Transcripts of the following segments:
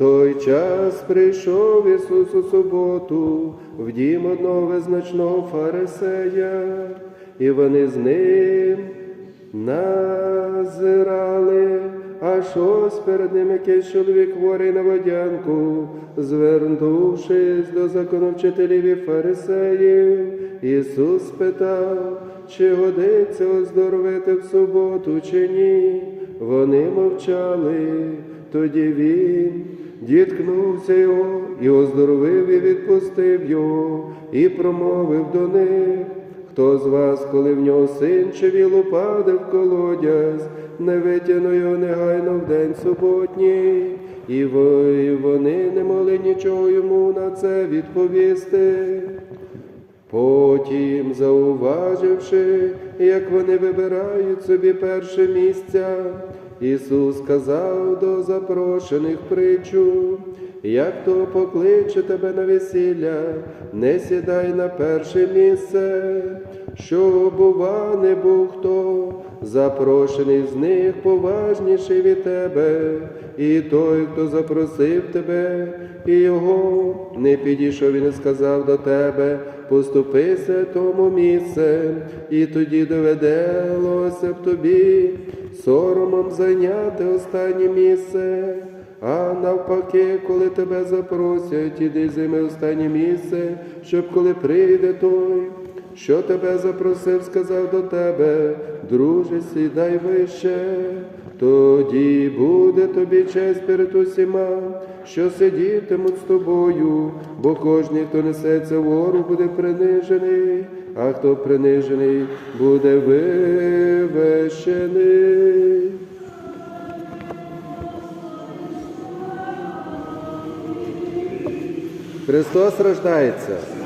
той час прийшов Ісус у суботу в дім одного визначного фарисея, і вони з ним назирали. А щось перед ним якийсь чоловік хворий на водянку, звернувшись до законовчителів і фарисеїв, Ісус спитав, чи годиться оздоровити в суботу, чи ні. Вони мовчали, тоді він діткнувся його і оздоровив і відпустив його, і промовив до них. Хто з вас, коли в нього син чи віл упаде в колодязь, не витягну його негайно в день суботній, і ви вони не могли нічого йому на це відповісти. Потім, зауваживши, як вони вибирають собі перше місця, Ісус сказав до запрошених притчу, як то покличе тебе на весілля, не сідай на перше місце, що бува не був хто, запрошений з них поважніший від тебе, і той, хто запросив тебе, і його не підійшов і не сказав до тебе, поступися тому місце, і тоді доведалося б тобі соромом зайняти останнє місце. А навпаки, коли тебе запросять, іди займи останнє місце, щоб коли прийде той, що тебе запросив, сказав до тебе, друже, сідай вище, тоді буде тобі честь перед усіма, що сидітимуть з тобою, бо кожний, хто несеться вгору, буде принижений, а хто принижений, буде вивещений. Христос рождається.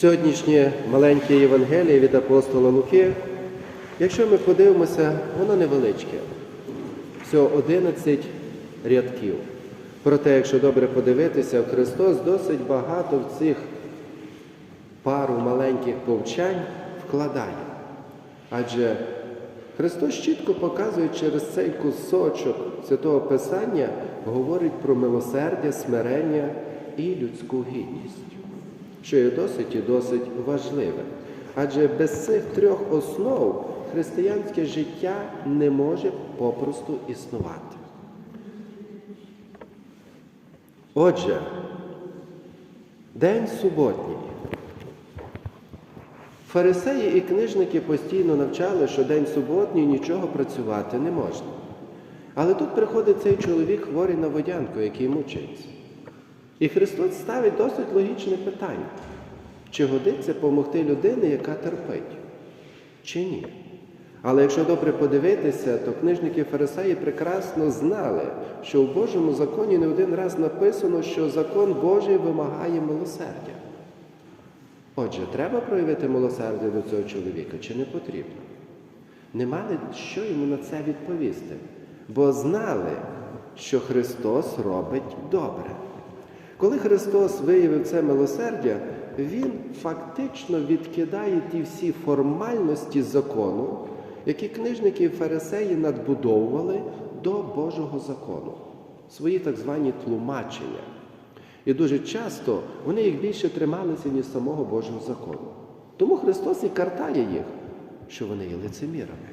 Сьогоднішнє маленьке Євангеліє від апостола Луки, якщо ми подивимося, воно невеличке. Всього 11 рядків. Проте, якщо добре подивитися, Христос досить багато в цих пару маленьких повчань вкладає. Адже Христос чітко показує через цей кусочок святого Писання, говорить про милосердя, смирення і людську гідність, що є досить і досить важливе. Адже без цих трьох основ християнське життя не може попросту існувати. Отже, день суботній. Фарисеї і книжники постійно навчали, що день суботній нічого працювати не можна. Але тут приходить цей чоловік хворий на водянку, який мучиться. І Христос ставить досить логічне питання: чи годиться допомогти людині, яка терпить, чи ні? Але якщо добре подивитися, то книжники фарисеї прекрасно знали, що в Божому законі не один раз написано, що закон Божий вимагає милосердя. Отже, треба проявити милосердя до цього чоловіка чи не потрібно? Не мали що йому на це відповісти, бо знали, що Христос робить добре. Коли Христос виявив це милосердя, Він фактично відкидає ті всі формальності закону, які книжники і фарисеї надбудовували до Божого закону, свої так звані тлумачення. І дуже часто вони їх більше трималися, ніж самого Божого закону. Тому Христос і картає їх, що вони є лицемірами.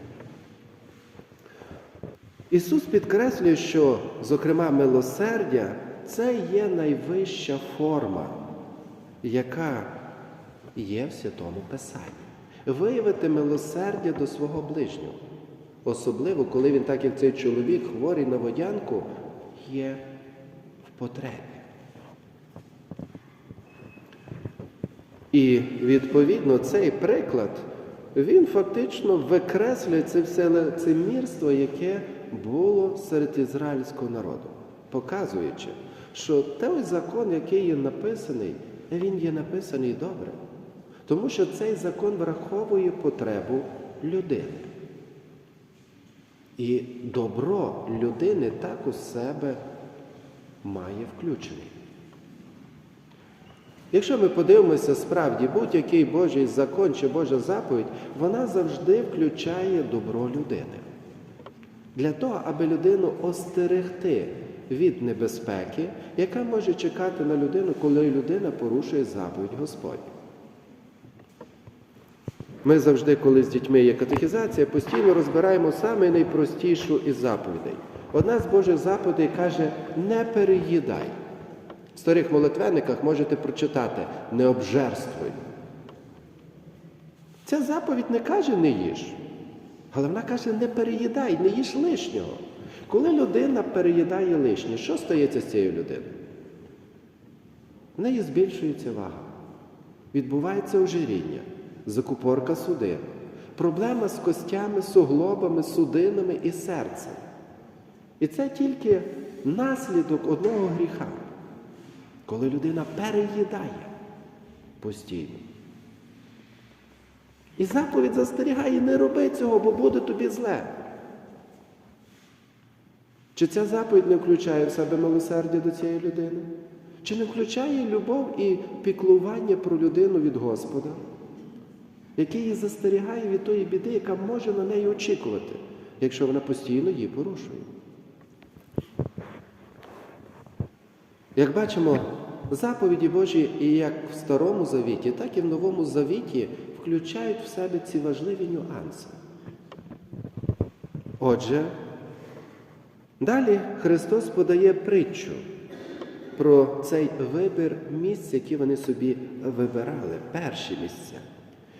Ісус підкреслює, що, зокрема, милосердя це є найвища форма, яка є в Святому Писанні. Виявити милосердя до свого ближнього. Особливо, коли він, так як цей чоловік, хворий на водянку, є в потребі. І відповідно цей приклад, він фактично викреслює це все лицемірство, яке було серед ізраїльського народу, показуючи, що той закон, який є написаний, він є написаний добре. Тому що цей закон враховує потребу людини. І добро людини так у себе має включений. Якщо ми подивимося справді, будь-який Божий закон чи Божа заповідь, вона завжди включає добро людини. Для того, аби людину остерегти від небезпеки, яка може чекати на людину, коли людина порушує заповідь Господню. Ми завжди, коли з дітьми є катехізація, постійно розбираємо саме найпростішу із заповідей. Одна з Божих заповідей каже: не переїдай. В старих молитвенниках можете прочитати не обжерствуй. Ця заповідь не каже не їж, але вона каже не переїдай, не їж лишнього. Коли людина переїдає лишнє, що стається з цією людиною? В неї збільшується вага, відбувається ожиріння, закупорка судин, проблема з костями, суглобами, судинами і серцем. І це тільки наслідок одного гріха, коли людина переїдає постійно. І заповідь застерігає, не роби цього, бо буде тобі зле. Чи ця заповідь не включає в себе милосердя до цієї людини? Чи не включає любов і піклування про людину від Господа, який її застерігає від тої біди, яка може на неї очікувати, якщо вона постійно її порушує? Як бачимо, заповіді Божі і як в Старому Завіті, так і в Новому Завіті включають в себе ці важливі нюанси. Отже, далі Христос подає притчу про цей вибір місць, які вони собі вибирали, перші місця.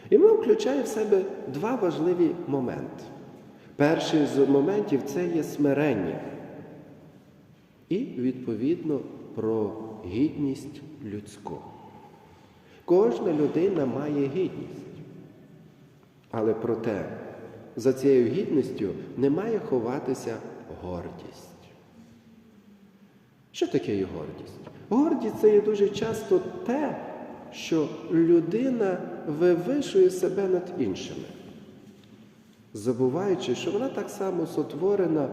І воно включає в себе два важливі моменти. Перший з моментів це є смирення. І, відповідно, про гідність людську. Кожна людина має гідність. Але проте за цією гідністю не має ховатися гордість. Що таке є гордість? Гордість це є дуже часто те, що людина вивишує себе над іншими, забуваючи, що вона так само сотворена,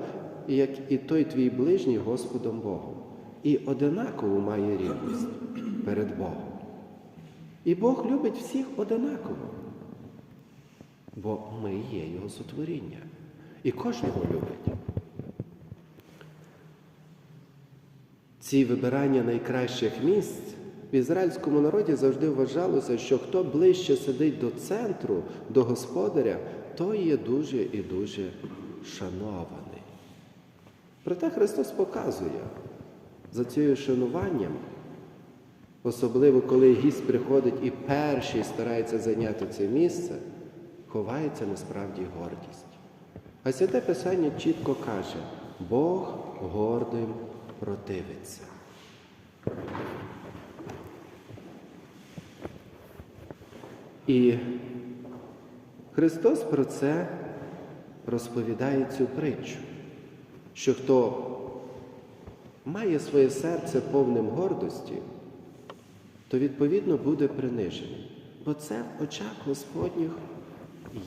як і той твій ближній Господом Богом, і одинаково має рівність перед Богом. І Бог любить всіх одинаково, бо ми є Його сотворіння. І кожного любить. Ці вибирання найкращих місць в ізраїльському народі завжди вважалося, що хто ближче сидить до центру, до господаря, той є дуже і дуже шанований. Проте Христос показує за цією шануванням, особливо коли гість приходить і перший старається зайняти це місце, ховається насправді гордість. А святе Писання чітко каже, Бог гордим противиться. І Христос про це розповідає цю притчу, що хто має своє серце повним гордості, то відповідно буде принижений. Бо це в очах Господніх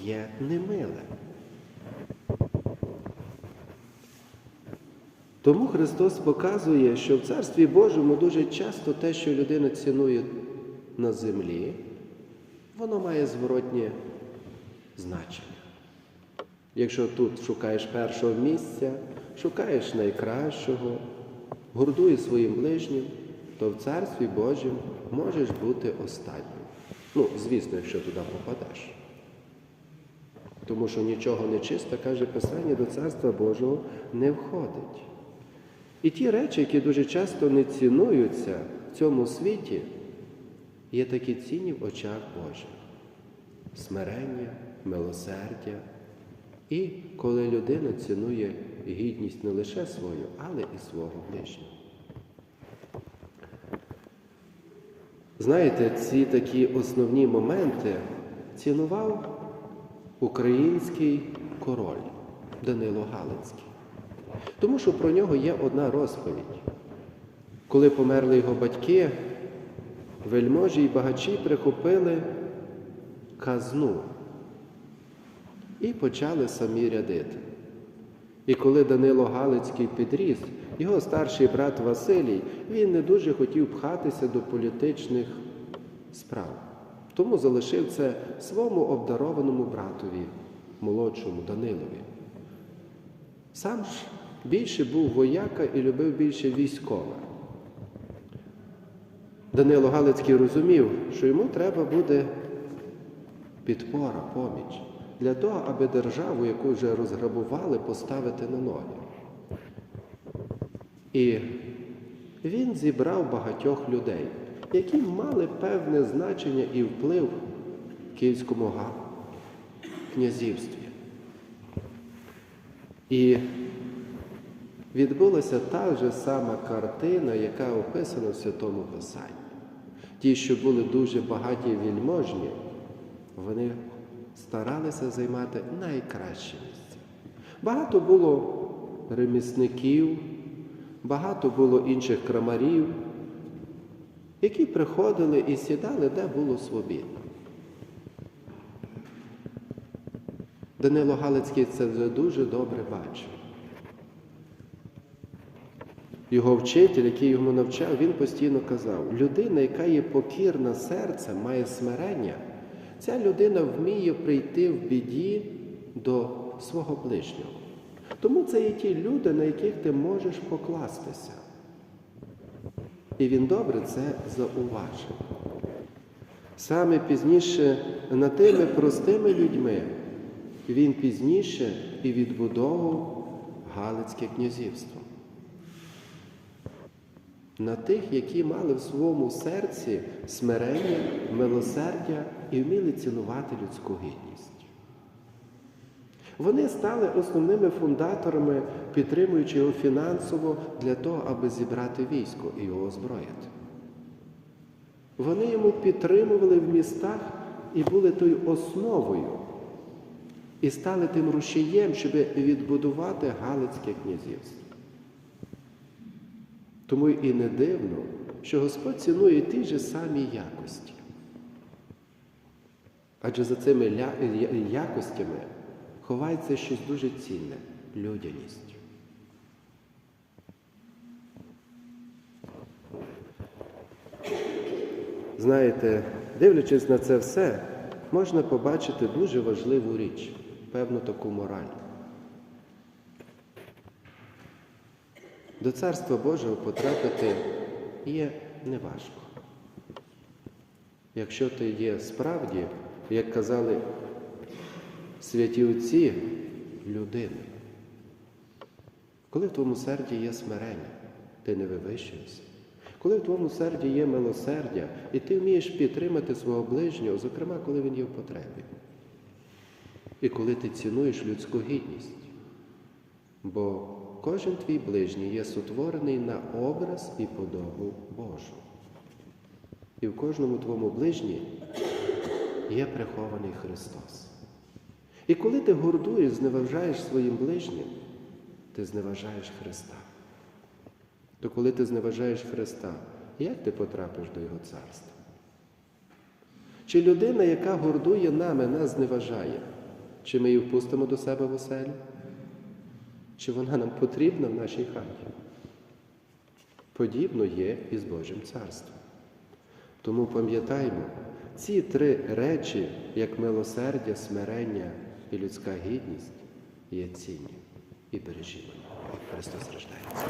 є немиле. Тому Христос показує, що в Царстві Божому дуже часто те, що людина цінує на землі, воно має зворотнє значення. Якщо тут шукаєш першого місця, шукаєш найкращого, гордуєш своїм ближнім, то в Царстві Божому можеш бути останнім. Ну, звісно, якщо туди попадеш. Тому що нічого нечисте, каже Писання, до Царства Божого не входить. І ті речі, які дуже часто не цінуються в цьому світі, є такі цінні в очах Божих. Смирення, милосердя. І коли людина цінує гідність не лише свою, але і свого ближнього. Знаєте, ці такі основні моменти цінував український король Данило Галицький. Тому що про нього є одна розповідь. Коли померли його батьки, вельможі й багачі прихопили казну і почали самі рядити. І коли Данило Галицький підріс, його старший брат Василій, він не дуже хотів пхатися до політичних справ. Тому залишив це своєму обдарованому братові, молодшому Данилові. Сам ж більше був вояка і любив більше військове. Данило Галицький розумів, що йому треба буде підпора, поміч для того, аби державу, яку вже розграбували, поставити на ноги. І він зібрав багатьох людей, які мали певне значення і вплив в Київському князівстві. І відбулася та ж сама картина, яка описана в Святому Писанні. Ті, що були дуже багаті і вільможні, вони старалися займати найкраще місце. Багато було ремісників, багато було інших крамарів, які приходили і сідали, де було свобідно. Данило Галицький це вже дуже добре бачив. Його вчитель, який йому навчав, він постійно казав: людина, яка є покірна серцем, має смирення, ця людина вміє прийти в біді до свого ближнього. Тому це є ті люди, на яких ти можеш покластися. І він добре це зауважив. Саме пізніше над тими простими людьми він пізніше і відбудовував Галицьке князівство. На тих, які мали в своєму серці смирення, милосердя і вміли цінувати людську гідність. Вони стали основними фундаторами, підтримуючи його фінансово для того, аби зібрати військо і його озброїти. Вони йому підтримували в містах і були тою основою, і стали тим рушієм, щоб відбудувати Галицьке князівство. Тому і не дивно, що Господь цінує ті ж самі якості. Адже за цими якостями ховається щось дуже цінне людяність. Знаєте, дивлячись на це все, можна побачити дуже важливу річ, певну таку мораль. До Царства Божого потрапити є неважко. Якщо ти є справді, як казали святі отці, людиною. Коли в твоєму серді є смирення, ти не вивищуєшся. Коли в твоєму серді є милосердя, і ти вмієш підтримати свого ближнього, зокрема, коли він є в потребі. І коли ти цінуєш людську гідність. Бо кожен твій ближній є сотворений на образ і подобу Божу. І в кожному твоєму ближній є прихований Христос. І коли ти гордуєш, зневажаєш своїм ближнім, ти зневажаєш Христа. То коли ти зневажаєш Христа, як ти потрапиш до Його царства? Чи людина, яка гордує нами, нас зневажає, чи ми її впустимо до себе в оселю? Чи вона нам потрібна в нашій хаті? Подібно є і з Божим царством. Тому пам'ятаймо, ці три речі, як милосердя, смирення і людська гідність, є цінні і бережімо. Христос рождається.